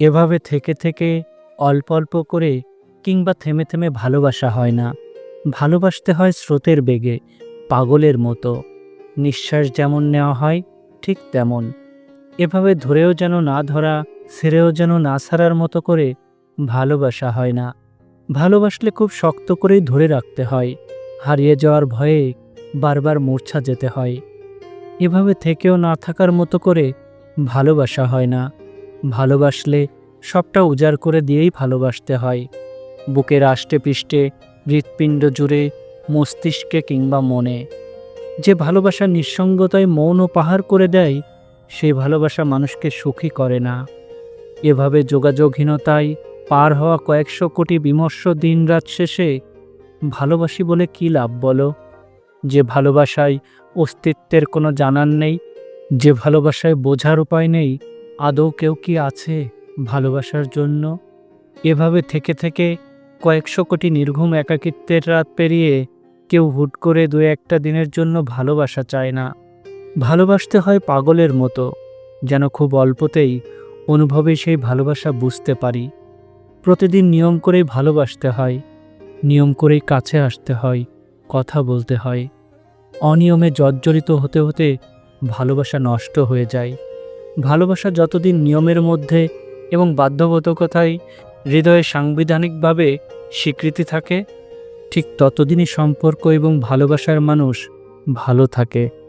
এভাবে থেকে থেকে অল্প অল্প করে কিংবা থেমে থেমে ভালোবাসা হয় না। ভালোবাসতে হয় স্রোতের বেগে, পাগলের মতো। নিঃশ্বাস যেমন নেওয়া হয়, ঠিক তেমন। এভাবে ধরেও যেন না ধরা ছেড়েও যেন না ছাড়ার মতো করে ভালোবাসা হয় না। ভালোবাসলে খুব শক্ত করেই ধরে রাখতে হয়। হারিয়ে যাওয়ার ভয়ে বারবার মূর্ছা যেতে হয়। এভাবে থেকেও না থাকার মতো করে ভালোবাসা হয় না। ভালোবাসলে সবটা উজাড় করে দিয়েই ভালোবাসতে হয়। বুকের আষ্টে পিষ্টে হৃৎপিণ্ড জুড়ে মস্তিষ্কে কিংবা মনে। যে ভালোবাসা নিঃসঙ্গতায় মৌন পাহাড় করে দেয়, সেই ভালোবাসা মানুষকে সুখী করে না। এভাবে যোগাযোগহীনতায় পার হওয়া কয়েকশো কোটি বিমর্ষ দিনরাত শেষে ভালোবাসি বলে কী লাভ বলো? যে ভালোবাসায় অস্তিত্বের কোনো জানান নেই, যে ভালোবাসায় বোঝার উপায় নেই আদৌ কেউ কি আছে ভালোবাসার জন্য? এভাবে থেকে থেকে কয়েকশো কোটি নির্ঘুম একাকিত্বের রাত পেরিয়ে কেউ হুট করে দু একটা দিনের জন্য ভালোবাসা চায় না। ভালোবাসতে হয় পাগলের মতো, যেন খুব অল্পতেই অনুভবে সেই ভালোবাসা বুঝতে পারি। প্রতিদিন নিয়ম করেই ভালোবাসতে হয়, নিয়ম করেই কাছে আসতে হয়, কথা বলতে হয়। অনিয়মে জর্জরিত হতে হতে ভালোবাসা নষ্ট হয়ে যায়। ভালোবাসা যতদিন নিয়মের মধ্যে এবং বাধ্যবাধকতায় হৃদয়ে সাংবিধানিকভাবে স্বীকৃতি থাকে, ঠিক ততদিনই সম্পর্ক এবং ভালোবাসার মানুষ ভালো থাকে।